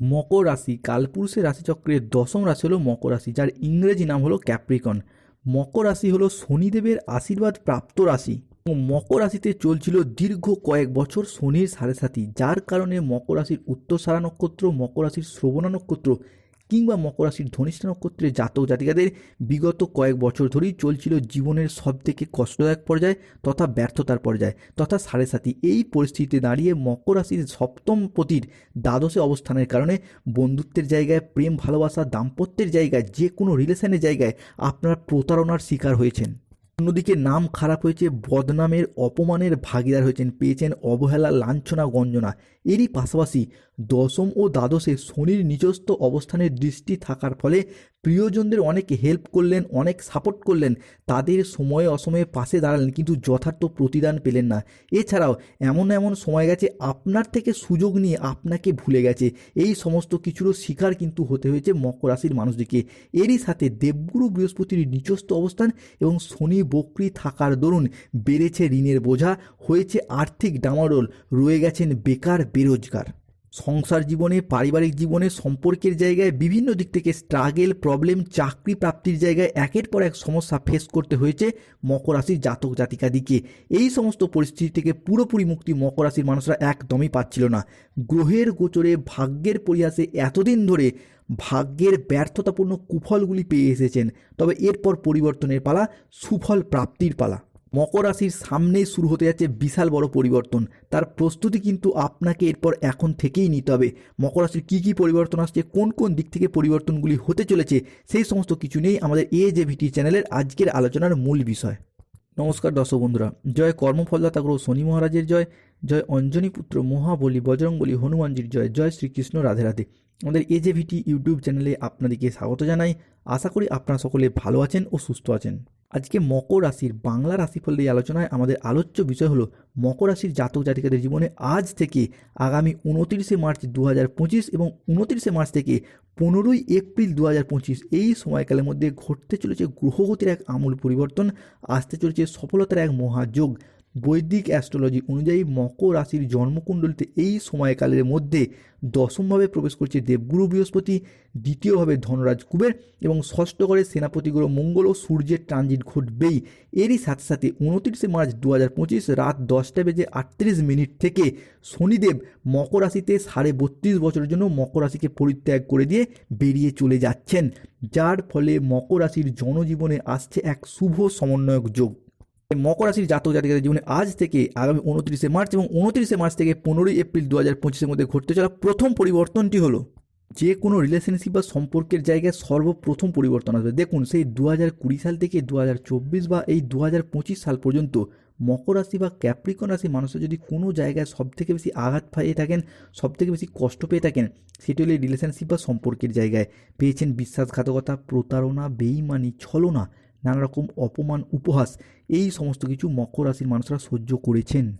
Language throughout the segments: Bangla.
মকর রাশি, কালপুরুষের রাশিচক্রের দশম রাশি হলো মকর রাশি, যার ইংরেজি নাম হলো ক্যাপ্রিকন। মকর রাশি হলো শনিদেবের আশীর্বাদ প্রাপ্ত রাশি। মকর রাশিতে চলছিল দীর্ঘ কয়েক বছর শনির সাড়ে সাথী, যার কারণে মকর রাশির উত্তর সারা নক্ষত্র মকর রাশির শ্রবণা নক্ষত্র কিংবা মকর রাশির ধনিষ্ঠা নক্ষত্রের জাতক জাতিকাদের বিগত কয়েক বছর ধরেই চলছিল জীবনের সবথেকে কষ্টদায়ক পর্যায় তথা ব্যর্থতার পর্যায় তথা সাড়ে সাথী এই পরিস্থিতিতে দাঁড়িয়ে মকর রাশির সপ্তম পতির দ্বাদশে অবস্থানের কারণে বন্ধুত্বের জায়গায়, প্রেম, ভালোবাসা, দাম্পত্যের জায়গায়, যে কোনো রিলেশনের জায়গায় আপনারা প্রতারণার শিকার হয়েছেন। অন্যদিকে নাম খারাপ হয়েছে, বদনামের, অপমানের ভাগিদার হয়েছেন, পেয়েছেন অবহেলা, লাঞ্ছনা, গঞ্জনা। এরই পাশাপাশি দশম ও দ্বাদশে শনির নিজস্ব অবস্থানের দৃষ্টি থাকার ফলে প্রিয়জনদের অনেক হেল্প করলেন, অনেক সাপোর্ট করলেন। তাদের সময়ে অসময়ে পাশে দাঁড়ালেন কিন্তু যথার্থ প্রতিদান পেলেন না। এছাড়াও এমন এমন সময় গেছে, আপনার থেকে সুযোগ নিয়ে আপনাকে ভুলে গেছে। এই সমস্ত কিছুরও শিকার কিন্তু হতে হয়েছে মকর রাশির মানুষদেরকে এরই সাথে দেবগুরু বৃহস্পতির নিজস্ব অবস্থান এবং শনি বকরি থাকার দরুন বেড়েছে ঋণের বোঝা, হয়েছে আর্থিক ডামাডোল, রয়ে গেছেন বেকার বেরোজগার। সংসার জীবনে, পারিবারিক জীবনে, সম্পর্কের জায়গায় বিভিন্ন দিক থেকে স্ট্রাগেল প্রবলেম চাকরি প্রাপ্তির জায়গায় একের পর এক সমস্যা ফেস করতে হয়েছে মকর রাশির জাতক জাতিকাদিকে। এই সমস্ত পরিস্থিতি থেকে পুরোপুরি মুক্তি মকর রাশির মানুষরা একদমই পাচ্ছিল না। গ্রহের গোচরে ভাগ্যের পরিহাসে এতদিন ধরে ভাগ্যের ব্যর্থতাপূর্ণ কুফলগুলি পেয়ে এসেছেন। তবে এরপর পরিবর্তনের পালা, সুফল প্রাপ্তির পালা। মকর রাশির সামনেই শুরু হতে যাচ্ছে বিশাল বড় পরিবর্তন। তার প্রস্তুতি কিন্তু আপনাকে এরপর এখন থেকেই নিতে হবে। মকর রাশির কী কী পরিবর্তন আসছে, কোন কোন দিক থেকে পরিবর্তনগুলি হতে চলেছে, সেই সমস্ত কিছু নিয়েই আমাদের এ ভিটি চ্যানেলের আজকের আলোচনার মূল বিষয়। নমস্কার দর্শক বন্ধুরা, জয় কর্মফলদাতা গ্রহ শনি মহারাজের জয় জয় অঞ্জনী পুত্র মহাবলী বজরংবলী হনুমানজির জয় জয় শ্রীকৃষ্ণ রাধে রাধে। আমাদের এ জে ভিটি ইউটিউব চ্যানেলে আপনাদেরকে স্বাগত জানাই। আশা করি আপনারা সকলে ভালো আছেন ও সুস্থ আছেন। আজকে মকর রাশির বাংলা রাশিফল এই আলোচনায় আমাদের আলোচ্য বিষয় হলো মকর রাশির জাতক জাতিকাদের জীবনে আজ থেকে আগামী উনতিরিশে মার্চ দু হাজার পঁচিশ এবং উনতিরিশে মার্চ থেকে পনেরোই এপ্রিল দু হাজার পঁচিশ এই সময়কালের মধ্যে ঘটতে চলেছে গ্রহগতির এক আমূল পরিবর্তন, আসতে চলেছে সফলতার এক মহাযোগ। বৈদিক অ্যাস্ট্রোলজি অনুযায়ী মকর রাশির জন্মকুণ্ডলিতে এই সময়কালের মধ্যে দশমভাবে প্রবেশ করছে দেবগুরু বৃহস্পতি, দ্বিতীয়ভাবে ধনরাজ কুবের এবং ষষ্ঠ ঘরে সেনাপতি গ্রহ মঙ্গল ও সূর্যের ট্রানজিট ঘটবেই। এরই সাথে সাথে উনত্রিশে মার্চ দু হাজার পঁচিশ রাত দশটা বেজে আটত্রিশ মিনিট থেকে শনিদেব মকর রাশিতে সাড়ে বত্রিশ বছরের জন্য মকর রাশিকে পরিত্যাগ করে দিয়ে বেরিয়ে চলে যাচ্ছেন। যার ফলে মকর রাশির জনজীবনে আসছে এক শুভ সমন্বয়ক যোগ। মকর রাশির জাতক জাতিকাদের জীবনে আজ থেকে আগামী উনত্রিশে মার্চ এবং উনত্রিশে মার্চ থেকে পনেরোই এপ্রিল দু হাজার পঁচিশের মধ্যে ঘটতে চলা প্রথম পরিবর্তনটি হলো যে কোনো রিলেশনশিপ বা সম্পর্কের জায়গায় সর্বপ্রথম পরিবর্তন আসবে। দেখুন, সেই দু হাজার কুড়ি সাল থেকে দু হাজার চব্বিশ বা এই দু হাজার পঁচিশ সাল পর্যন্ত মকর রাশি বা ক্যাপ্রিকন রাশি মানুষের যদি কোনো জায়গায় সবথেকে বেশি আঘাত পাইয়ে থাকেন, সবথেকে বেশি কষ্ট পেয়ে থাকেন, সেটি হলো রিলেশনশিপ বা সম্পর্কের জায়গায়। পেয়েছেন বিশ্বাসঘাতকতা, প্রতারণা, বেইমানি, ছলনা নানা রকম অপমান, উপহাস, এই সমস্ত কিছু মকর রাশির মানুষরা সহ্য করেছেন।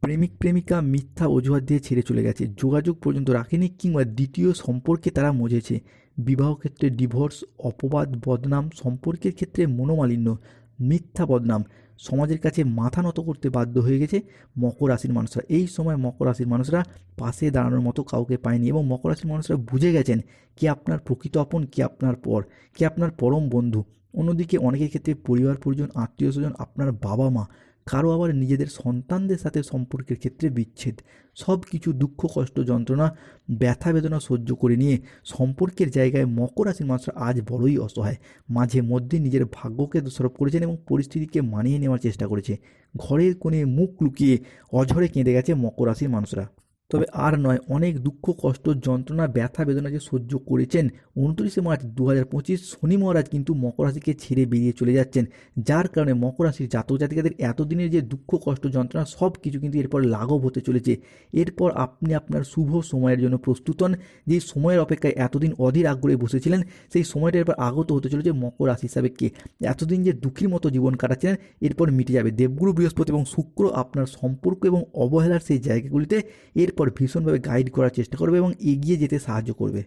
প্রেমিক, প্রেমিকা মিথ্যা অজুহাত দিয়ে ছেড়ে চলে গেছে। যোগাযোগ পর্যন্ত রাখেনি কিংবা দ্বিতীয় সম্পর্কে তারা মজেছে। বিবাহ ক্ষেত্রে ডিভোর্স অপবাদ, বদনাম, সম্পর্কের ক্ষেত্রে মনোমালিন্য, মিথ্যা বদনাম সমাজের কাছে মাথা নত করতে বাধ্য হয়ে গেছে মকর রাশির মানুষরা। এই সময় মকর রাশির মানুষরা পাশে দাঁড়ানোর মতো কাউকে পায়নি এবং মকর রাশির মানুষরা বুঝে গেছেন কে আপনার প্রকৃত আপন, কে আপনার পর, কে আপনার পরম বন্ধু। অন্যদিকে অনেকের ক্ষেত্রে পরিবার পরিজন, আত্মীয় স্বজন, আপনার বাবা মা কারও আবার নিজেদের সন্তানদের সাথে সম্পর্কের ক্ষেত্রে বিচ্ছেদ। সব কিছু দুঃখ, কষ্ট, যন্ত্রণা, ব্যথা, বেদনা সহ্য করে নিয়ে সম্পর্কের জায়গায় মকর রাশির মানুষরা আজ বড়ই অসহায়। মাঝে মধ্যে নিজের ভাগ্যকে দোষারোপ করেছেন এবং পরিস্থিতিকে মানিয়ে নেওয়ার চেষ্টা করেছে। ঘরের কোণে মুখ লুকিয়ে অঝরে কেঁদে গেছে মকর রাশির মানুষরা। তবে আর নয়, অনেক দুঃখ, কষ্ট, যন্ত্রণা, ব্যথা, বেদনা যে সহ্য করেছেন উনত্রিশে মার্চ দু হাজার পঁচিশ শনি মহারাজ কিন্তু মকর রাশিকে ছেড়ে বেরিয়ে চলে যাচ্ছেন। যার কারণে মকর রাশির জাতক জাতিকাদের এতদিনের যে দুঃখ, কষ্ট, যন্ত্রণা সব কিছু কিন্তু এরপর লাঘব হতে চলেছে। এরপর আপনি আপনার শুভ সময়ের জন্য প্রস্তুত হন। যে সময়ের অপেক্ষায় এতদিন অধীর আগ্রহে বসেছিলেন, সেই সময়টা এরপর আগত হতে চলেছে মকর রাশি হিসাবে কে। এতদিন যে দুঃখীর মতো জীবন কাটাচ্ছিলেন, এরপর মিটে যাবে দেবগুরু বৃহস্পতি এবং শুক্র আপনার সম্পর্ক এবং অবহেলার সেই জায়গাগুলিতে। এরপর ভীষণভাবে গাইড করার চেষ্টা করবে এবং এগিয়ে যেতে সাহায্য করবে।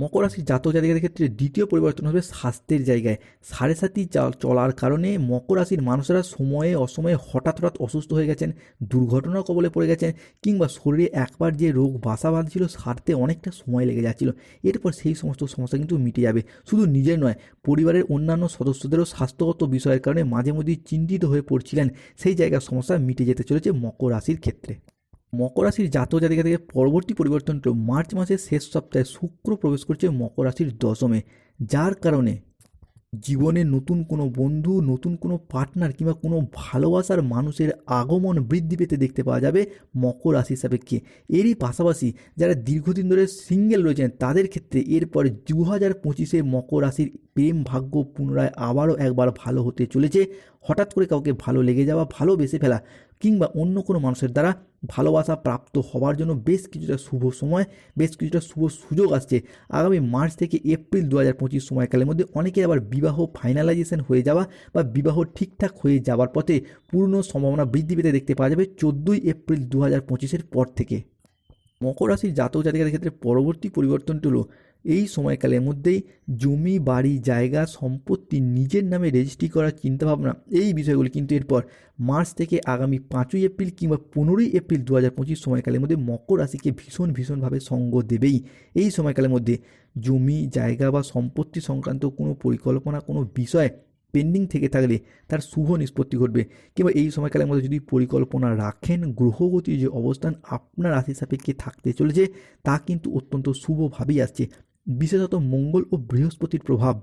মকর রাশির জাতক জাতিকাদের ক্ষেত্রে দ্বিতীয় পরিবর্তন হবে স্বাস্থ্যের জায়গায়। সাড়ে সাতি চা- চলার কারণে মকর রাশির মানুষেরা সময়ে অসময়ে হঠাৎ হঠাৎ অসুস্থ হয়ে গেছেন দুর্ঘটনার কবলে পড়ে গেছেন কিংবা শরীরে একবার যে রোগ বাসা বাঁধছিল সারতে অনেকটা সময় লেগে যাচ্ছিল। এরপর সেই সমস্ত সমস্যা কিন্তু মিটে যাবে। শুধু নিজের নয়, পরিবারের অন্যান্য সদস্যদেরও স্বাস্থ্যগত বিষয়ের কারণে মাঝে মধ্যেই চিন্তিত হয়ে পড়ছিলেন। সেই জায়গার সমস্যা মিটে যেতে চলেছে মকর রাশির ক্ষেত্রে। মকর রাশির জাতক জাতিকা থেকে পরবর্তী পরিবর্তনটা মার্চ মাসের শেষ সপ্তাহে শুক্র প্রবেশ করছে মকর রাশির দশমে। যার কারণে জীবনে নতুন কোনো বন্ধু, নতুন কোনো পার্টনার কিংবা কোনো ভালোবাসার মানুষের আগমন বৃদ্ধি পেতে দেখতে পাওয়া যাবে মকর রাশি সাপেক্ষে। এরই পাশাপাশি যারা দীর্ঘদিন ধরে সিঙ্গেল রয়েছেন, তাদের ক্ষেত্রে এরপর দু হাজার পঁচিশে মকর রাশির প্রেম ভাগ্য পুনরায় আবারও একবার ভালো হতে চলেছে। হঠাৎ করে কাউকে ভালো লেগে যাওয়া ভালোবেসে ফেলা কিংবা অন্য কোনো মানুষের দ্বারা ভালোবাসা প্রাপ্ত হওয়ার জন্য বেশ কিছুটা শুভ সময়, বেশ কিছুটা শুভ সুযোগ আসছে। আগামী মার্চ থেকে এপ্রিল দু হাজার পঁচিশ সময়কালের মধ্যে অনেকে আবার বিবাহ ফাইনালাইজেশন হয়ে যাওয়া বা বিবাহ ঠিকঠাক হয়ে যাওয়ার পথে পূর্ণ সম্ভাবনা বৃদ্ধি পেতে দেখতে পাওয়া যাবে চোদ্দোই এপ্রিল দু হাজার পঁচিশের পর থেকে। মকর রাশির জাতক জাতিকাদের ক্ষেত্রে পরবর্তী পরিবর্তনটি হলো এই সময়কালের মধ্যেই জমি, বাড়ি, জায়গা সম্পত্তি নিজের নামে রেজিস্ট্রি করার চিন্তাভাবনা, এই বিষয়গুলি কিন্তু এরপর মার্চ থেকে আগামী পাঁচই এপ্রিল কিংবা পনেরোই এপ্রিল দু হাজার পঁচিশ সময়কালের মধ্যে মকর রাশিকে ভীষণ, ভীষণভাবে সঙ্গ দেবেই। এই সময়কালের মধ্যে জমি, জায়গা বা সম্পত্তি সংক্রান্ত কোনো পরিকল্পনা, কোনো বিষয় পেন্ডিং থেকে থাকলে তার শুভ নিষ্পত্তি ঘটবে। কিংবা এই সময়কালের মধ্যে যদি পরিকল্পনা রাখেন, গ্রহগতির যে অবস্থান আপনার রাশি সাপেক্ষে থাকতে চলেছে, তা কিন্তু অত্যন্ত শুভভাবেই আসছে। বিশেষত মঙ্গল ও বৃহস্পতির প্রভাব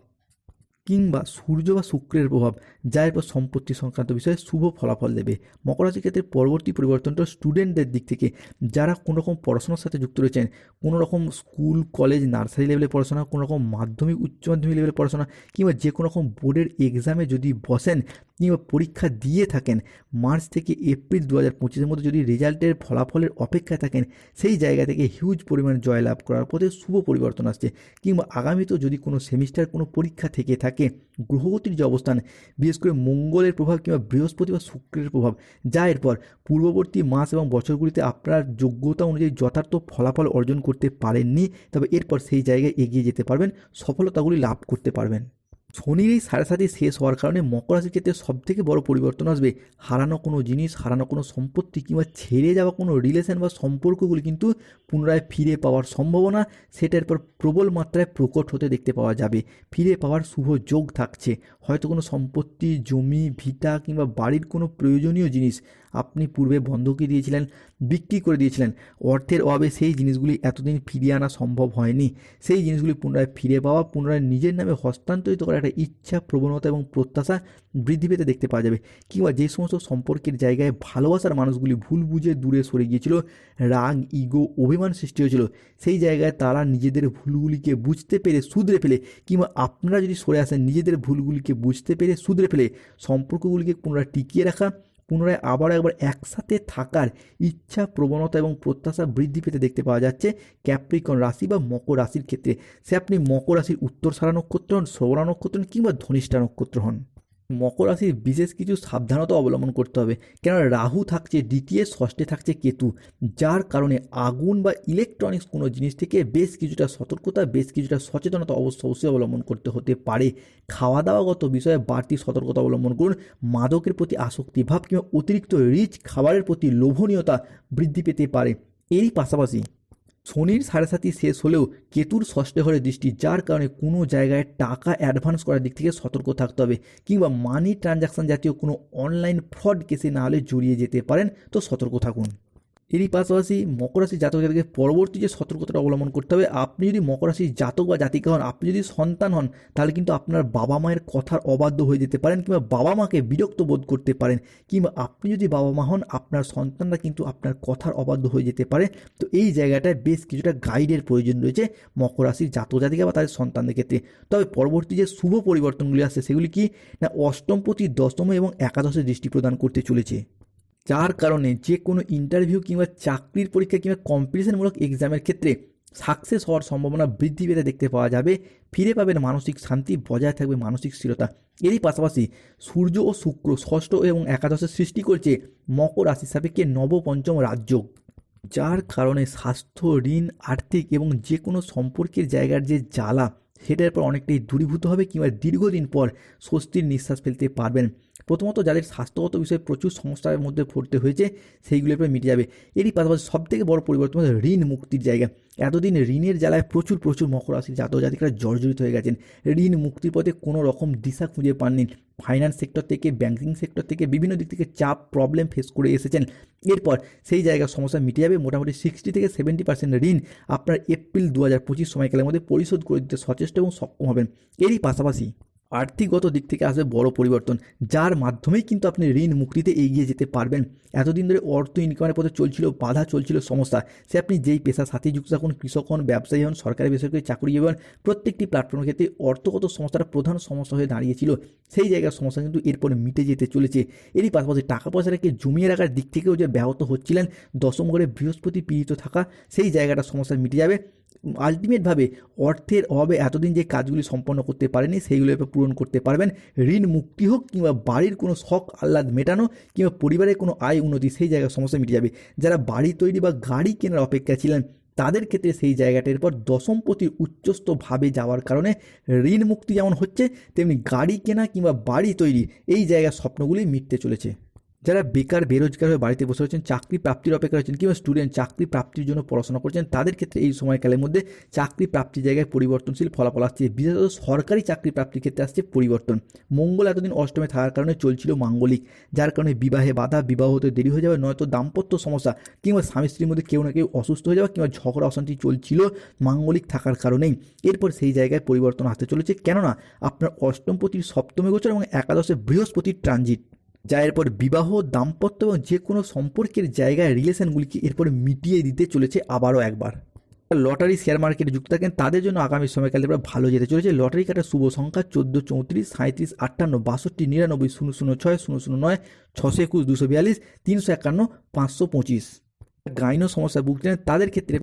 কিংবা সূর্য বা শুক্রের প্রভাব, যা এরপর সম্পত্তি সংক্রান্ত বিষয়ে শুভ ফলাফল দেবে। মকর রাশির ক্ষেত্রে পরবর্তী পরিবর্তনটা স্টুডেন্টদের দিক থেকে। যারা কোনো রকম পড়াশোনার সাথে যুক্ত রয়েছেন কোনো রকম স্কুল কলেজ নার্সারি লেভেলে পড়াশোনা কোনো রকম মাধ্যমিক, উচ্চ মাধ্যমিক লেভেলে পড়াশোনা, কিংবা যে কোনো রকম বোর্ডের এক্সামে যদি বসেন, কিংবা পরীক্ষা দিয়ে থাকেন, মার্চ থেকে এপ্রিল দু হাজার পঁচিশের মধ্যে যদি রেজাল্টের ফলাফলের অপেক্ষায় থাকেন, সেই জায়গা থেকে হিউজ পরিমাণ জয়লাভ করার পথে শুভ পরিবর্তন আসছে। কিংবা আগামীতেও যদি কোনো সেমিস্টার কোনো পরীক্ষা থেকে থাকে গ্রহগতির যে অবস্থান, বিশেষ করে মঙ্গলের প্রভাব কিংবা বৃহস্পতি বা শুক্রের প্রভাব, যা এরপর পূর্ববর্তী মাস এবং বছরগুলিতে আপনার যোগ্যতা অনুযায়ী যথার্থ ফলাফল অর্জন করতে পারেননি, তবে এরপর সেই জায়গায় এগিয়ে যেতে পারবেন, সফলতাগুলি লাভ করতে পারবেন। শনির এই সাড়ে শেষ হওয়ার কারণে মকর রাশির ক্ষেত্রে সবথেকে বড় পরিবর্তন আসবে হারানো কোনো জিনিস, হারানো কোনো সম্পত্তি কিংবা ছেড়ে যাওয়া কোনো রিলেশন বা সম্পর্কগুলি কিন্তু পুনরায় ফিরে পাওয়ার সম্ভাবনা, সেটার পর প্রবল মাত্রায় প্রকট হতে দেখতে পাওয়া যাবে। ফিরে পাওয়ার শুভ যোগ থাকছে। হয়তো কোনো সম্পত্তি, জমি, ভিটা কিংবা বাড়ির কোনো প্রয়োজনীয় জিনিস আপনি পূর্বে বন্ধকি দিয়েছিলেন, বিক্রি করে দিয়েছিলেন। অর্থের অভাবে সেই জিনিসগুলি এতদিন ফিরিয়ে আনা সম্ভব হয়নি। সেই জিনিসগুলি পুনরায় ফিরে পাওয়া, পুনরায় নিজের নামে হস্তান্তরিত করার একটা ইচ্ছা, প্রবণতা এবং প্রত্যাশা বৃদ্ধি পেতে দেখতে পাওয়া যাবে। কিংবা যে সমস্ত সম্পর্কের জায়গায় ভালোবাসার মানুষগুলি ভুল বুঝে দূরে সরে গিয়েছিল, রাগ, ইগো, অভিমান সৃষ্টি হয়েছিল, সেই জায়গায় তারা নিজেদের ভুলগুলিকে বুঝতে পেরে শুধরে ফেলে, কিংবা আপনারা যদি সরে আসেন, নিজেদের ভুলগুলিকে বুঝতে পেরে শুধরে ফেলে, সম্পর্কগুলিকে পুনরায় টিকিয়ে রাখা পুনরায় আবার একবার একসাথে থাকার ইচ্ছা, প্রবণতা এবং প্রত্যাশা বৃদ্ধি পেতে দেখতে পাওয়া যাচ্ছে ক্যাপ্রিকন রাশি বা মকর রাশির ক্ষেত্রে। সে আপনি মকর রাশির উত্তর সারা নক্ষত্র হন, সৌরা নক্ষত্র হন কিংবা ধনিষ্ঠা নক্ষত্র হন। মকর রাশির বিশেষ কিছু সাবধানতা অবলম্বন করতে হবে। কেননা রাহু থাকছে দ্বিতীয়, ষষ্ঠে থাকছে কেতু। যার কারণে আগুন বা ইলেকট্রনিক্স কোনো জিনিস থেকে বেশ কিছুটা সতর্কতা, বেশ কিছুটা সচেতনতা অবশ্য অবশ্যই অবলম্বন করতে হতে পারে। খাওয়া দাওয়াগত বিষয়ে বাড়তি সতর্কতা অবলম্বন করুন। মাদকের প্রতি আসক্তি ভাব কিংবা অতিরিক্ত রিচ খাবারের প্রতি লোভনীয়তা বৃদ্ধি পেতে পারে। এরই পাশাপাশি শনির সাড়ে সাতি শেষ হলেও কেতুর ষষ্ঠ ঘরে দৃষ্টি, যার কারণে কোনো জায়গায় টাকা অ্যাডভান্স করার দিক থেকে সতর্ক থাকতে হবে কিংবা মানি ট্রানজাকশন জাতীয় কোনো অনলাইন ফ্রড কেসে না হলে জড়িয়ে যেতে পারেন, তো সতর্ক থাকুন। এরই পাশাপাশি মকর রাশির জাতক জাতিকে পরবর্তী যে সতর্কতাটা অবলম্বন করতে হবে, আপনি যদি মকর রাশির জাতক বা জাতিকা হন, আপনি যদি সন্তান হন, তাহলে কিন্তু আপনার বাবা মায়ের কথার অবাধ্য হয়ে যেতে পারেন কিংবা বাবা মাকে বিরক্ত বোধ করতে পারেন। কিংবা আপনি যদি বাবা মা হন, আপনার সন্তানরা কিন্তু আপনার কথার অবাধ্য হয়ে যেতে পারে। তো এই জায়গাটায় বেশ কিছুটা গাইডের প্রয়োজন রয়েছে মকর রাশির জাতক জাতিকা বা তাদের সন্তানদের ক্ষেত্রে। তবে পরবর্তী যে শুভ পরিবর্তনগুলি আসছে, সেগুলি কি? না অষ্টমপতি দশম এবং একাদশে দৃষ্টি প্রদান করতে চলেছে। যার কারণে যে কোনো ইন্টারভিউ কিংবা চাকরির পরীক্ষা কিংবা কম্পিটিশনমূলক এক্সামের ক্ষেত্রে সাকসেস হওয়ার সম্ভাবনা বৃদ্ধি পেতে দেখতে পাওয়া যাবে। ফিরে পাবেন মানসিক শান্তি, বজায় থাকবে মানসিক স্থিরতা। এরই পাশাপাশি সূর্য ও শুক্র ষষ্ঠ এবং একাদশের সৃষ্টি করছে মকর রাশির সাপেক্ষে নবপঞ্চম রাজযোগ যার কারণে স্বাস্থ্য, ঋণ, আর্থিক এবং যে কোনো সম্পর্কের জায়গার যে জ্বালা, সেটার পর অনেকটাই দূরীভূত হবে কিংবা দীর্ঘদিন পর স্বস্তির নিঃশ্বাস ফেলতে পারবেন। প্রথমত যাদের স্বাস্থ্যগত বিষয়ে প্রচুর সমস্যার মধ্যে পড়তে হয়েছে, সেইগুলো এরপর মিটে যাবে। এরই পাশাপাশি সব থেকে বড় পরিবর্তন হচ্ছে ঋণ মুক্তির জায়গা। এতদিন ঋণের জ্বালায় প্রচুর প্রচুর মকর রাশির জাতক জাতিকারা জর্জরিত হয়ে গেছেন। ঋণ মুক্তির পথে কোনো রকম দিশা খুঁজে পাননি। ফাইন্যান্স সেক্টর থেকে ব্যাঙ্কিং সেক্টর থেকে বিভিন্ন দিক থেকে চাপ প্রবলেম ফেস করে এসেছেন। এরপর সেই জায়গার সমস্যা মিটে যাবে। মোটামুটি সিক্সটি থেকে সেভেন্টি পার্সেন্ট ঋণ আপনার এপ্রিল দু হাজার পঁচিশ সময়কালের মধ্যে পরিশোধ করে দিতে সচেষ্ট এবং সক্ষম হবেন। এরই পাশাপাশি আর্থিকগত দিক থেকে আসবে বড় পরিবর্তন, যার মাধ্যমেই কিন্তু আপনি ঋণ মুক্তিতে এগিয়ে যেতে পারবেন। এতদিন ধরে অর্থ ইনকামের পথে চলছিল, বাধা চলছিল সমস্যা। সে আপনি যেই পেশার সাথে যুক্ত থাকুন, কৃষক হন, ব্যবসায়ী হন, সরকারি বেসরকারি চাকরি হন, প্রত্যেকটি প্ল্যাটফর্মের ক্ষেত্রে অর্থগত সমস্যাটা প্রধান সমস্যা হয়ে দাঁড়িয়েছিল। সেই জায়গার সমস্যা কিন্তু এরপরে মিটে যেতে চলেছে। এরই পাশাপাশি টাকা পয়সাটাকে জমিয়ে রাখার দিক থেকেও যে ব্যাহত হচ্ছিলেন, দশম ঘরে বৃহস্পতি পীড়িত থাকা, সেই জায়গাটা সমস্যা মিটে যাবে। আলটিমেটভাবে অর্থের অভাবে এতদিন যে কাজগুলি সম্পন্ন করতে পারেনি সেইগুলো এবার পূরণ করতে পারবেন। ঋণ মুক্তি হোক কিংবা বাড়ির কোনো শখ, আহ্লাদ মেটানো কিংবা পরিবারের কোনো আয় উন্নতি, সেই জায়গার সমস্যা মিটে যাবে। যারা বাড়ি তৈরি বা গাড়ি কেনার অপেক্ষা ছিলেন, তাদের ক্ষেত্রে সেই জায়গাটার পর দশমপতির উচ্চস্তভাবে যাওয়ার কারণে ঋণ মুক্তি যেমন হচ্ছে, তেমনি গাড়ি কেনা কিংবা বাড়ি তৈরি, এই জায়গার স্বপ্নগুলি মিটতে চলেছে। যারা বেকার, বেরোজগার হয়ে বাড়িতে বসে রয়েছেন চাকরি প্রাপ্তির অপেক্ষা রয়েছেন কিংবা স্টুডেন্ট চাকরি প্রাপ্তির জন্য পড়াশোনা করছেন, তাদের ক্ষেত্রে এই সময়কালের মধ্যে চাকরি প্রাপ্তির জায়গায় পরিবর্তনশীল ফলাফল আসছে। বিশেষত সরকারি চাকরি প্রাপ্তির ক্ষেত্রে আসছে পরিবর্তন। মঙ্গল এতদিন অষ্টমে থাকার কারণে চলছিল মাঙ্গলিক, যার কারণে বিবাহে বাধা, বিবাহ হতে দেরি হয়ে যাবে, নয়তো দাম্পত্য সমস্যা কিংবা স্বামী স্ত্রীর মধ্যে কেউ না কেউ অসুস্থ হয়ে যাওয়া কিংবা ঝগড়া, অশান্তি চলছিল মাঙ্গলিক থাকার কারণেই। এরপর সেই জায়গায় পরিবর্তন আসতে চলেছে। কেননা, আপনার অষ্টমপতির সপ্তমে গোচর এবং একাদশে বৃহস্পতির ট্রানজিট। যা এরপর বিবাহ, দাম্পত্য এবং যে কোনো সম্পর্কের জায়গায় রিলেশনগুলিকে এরপরে মিটিয়ে দিতে চলেছে আবারও একবার। লটারি শেয়ার মার্কেটে যুক্ত থাকেন, তাদের জন্য আগামী সময়কালে এবার ভালো যেতে চলেছে। লটারি কাটার শুভ সংখ্যা চোদ্দ, চৌত্রিশ সাঁত্রিশ আটান্ন, বাষট্টি, নিরানব্বই, শূন্য শূন্য, ছয়, শূন্য শূন্য, নয়, ছশো একুশ, দুশো বিয়াল্লিশ, তিনশো একান্ন, পাঁচশো পঁচিশ। গাইনো সমস্যা ভুগছেন, তাদের ক্ষেত্রে